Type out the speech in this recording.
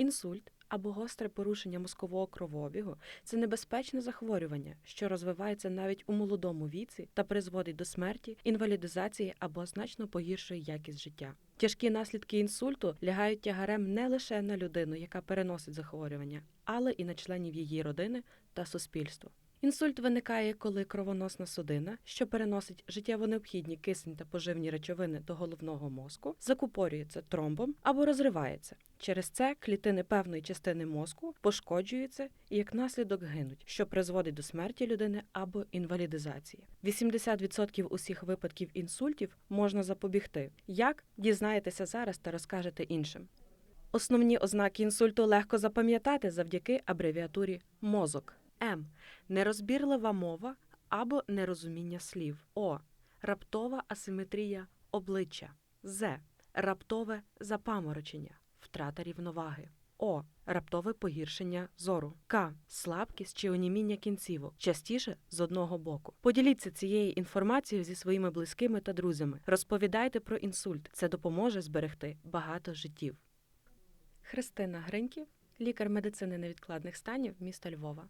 Інсульт або гостре порушення мозкового кровообігу це небезпечне захворювання, що розвивається навіть у молодому віці та призводить до смерті, інвалідизації або значно погіршує якість життя. Тяжкі наслідки інсульту лягають тягарем не лише на людину, яка переносить захворювання, але і на членів її родини та суспільства. Інсульт виникає, коли кровоносна судина, що переносить життєво необхідні кисень та поживні речовини до головного мозку, закупорюється тромбом або розривається. Через це клітини певної частини мозку пошкоджуються і як наслідок гинуть, що призводить до смерті людини або інвалідизації. 80% усіх випадків інсультів можна запобігти. Як дізнаєтеся зараз та розкажете іншим. Основні ознаки інсульту легко запам'ятати завдяки абревіатурі мозок. М. Нерозбірлива мова або нерозуміння слів. О. Раптова асиметрія обличчя. З. Раптове запаморочення, втрата рівноваги. О. Раптове погіршення зору. К. Слабкість чи оніміння кінцівок, частіше з одного боку. Поділіться цією інформацією зі своїми близькими та друзями. Розповідайте про інсульт. Це допоможе зберегти багато життів. Христина Гриньків, лікар медицини невідкладних станів міста Львова.